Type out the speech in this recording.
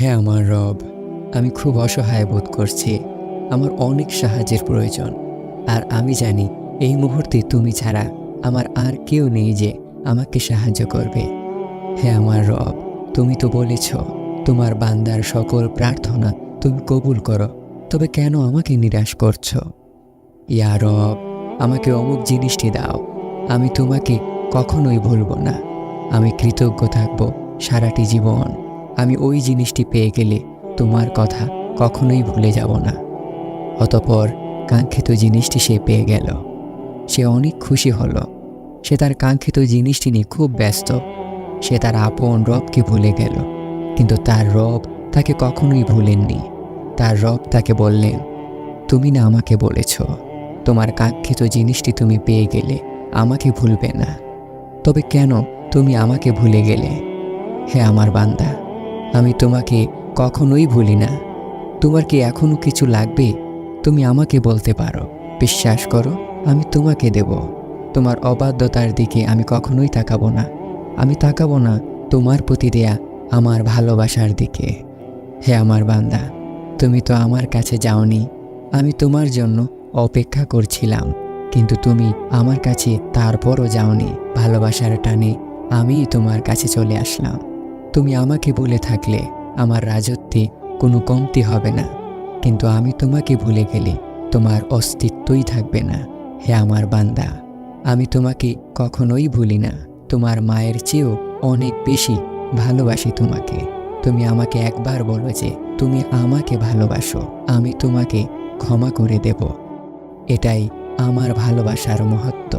হ্যাঁ আমার রব, আমি খুব অসহায় বোধ করছি। আমার অনেক সাহায্যের প্রয়োজন। আর আমি জানি, এই মুহূর্তে তুমি ছাড়া আমার আর কেউ নেই যে আমাকে সাহায্য করবে। হ্যাঁ আমার রব, তুমি তো বলেছ, তোমার বান্দার সকল প্রার্থনা তুমি কবুল করো, তবে কেন আমাকে নিরাশ করছ? ইয়া রব, আমাকে অমুক জিনিসটি দাও, আমি তোমাকে কখনোই ভুলব না। আমি কৃতজ্ঞ থাকব সারাটি জীবন। আমি ওই জিনিসটি পেয়ে গেলে তোমার কথা কখনোই ভুলে যাব না। অতপর কাঙ্ক্ষিত জিনিসটি সে পেয়ে গেল। সে অনেক খুশি হলো। সে তার কাঙ্ক্ষিত জিনিসটি নিয়ে খুব ব্যস্ত। সে তার আপন রবকে ভুলে গেল। কিন্তু তার রব তাকে কখনোই ভুলেননি। তার রব তাকে বললেন, তুমি না আমাকে বলেছ, তোমার কাঙ্ক্ষিত জিনিসটি তুমি পেয়ে গেলে আমাকে ভুলবে না। তবে কেন তুমি আমাকে ভুলে গেলে? হে আমার বান্দা আমি তোমাকে কখনোই ভুলি না। তোমার কি এখনও কিছু লাগবে? তুমি আমাকে বলতে পারো। বিশ্বাস করো, আমি তোমাকে দেব। তোমার অবাধ্যতার দিকে আমি কখনোই তাকাবো না। আমি তাকাবো না তোমার প্রতি দেয়া আমার ভালোবাসার দিকে। হে আমার বান্দা, তুমি তো আমার কাছে যাওনি। আমি তোমার জন্য অপেক্ষা করছিলাম, কিন্তু তুমি আমার কাছে তারপরও যাওনি। ভালোবাসার টানে আমি তোমার কাছে চলে আসলাম। তুমি আমাকে ভুলে থাকলে আমার রাজত্বে কোনো কমতি হবে না। কিন্তু আমি তোমাকে ভুলে গেলে তোমার অস্তিত্বই থাকবে না, হে আমার বান্দা। আমি তোমাকে কখনোই ভুলি না। তোমার মায়ের চেয়েও অনেক বেশি ভালোবাসি তোমাকে। তুমি আমাকে একবার বলো যে তুমি আমাকে ভালোবাসো। আমি তোমাকে ক্ষমা করে দেব। এটাই আমার ভালোবাসার মহত্ব।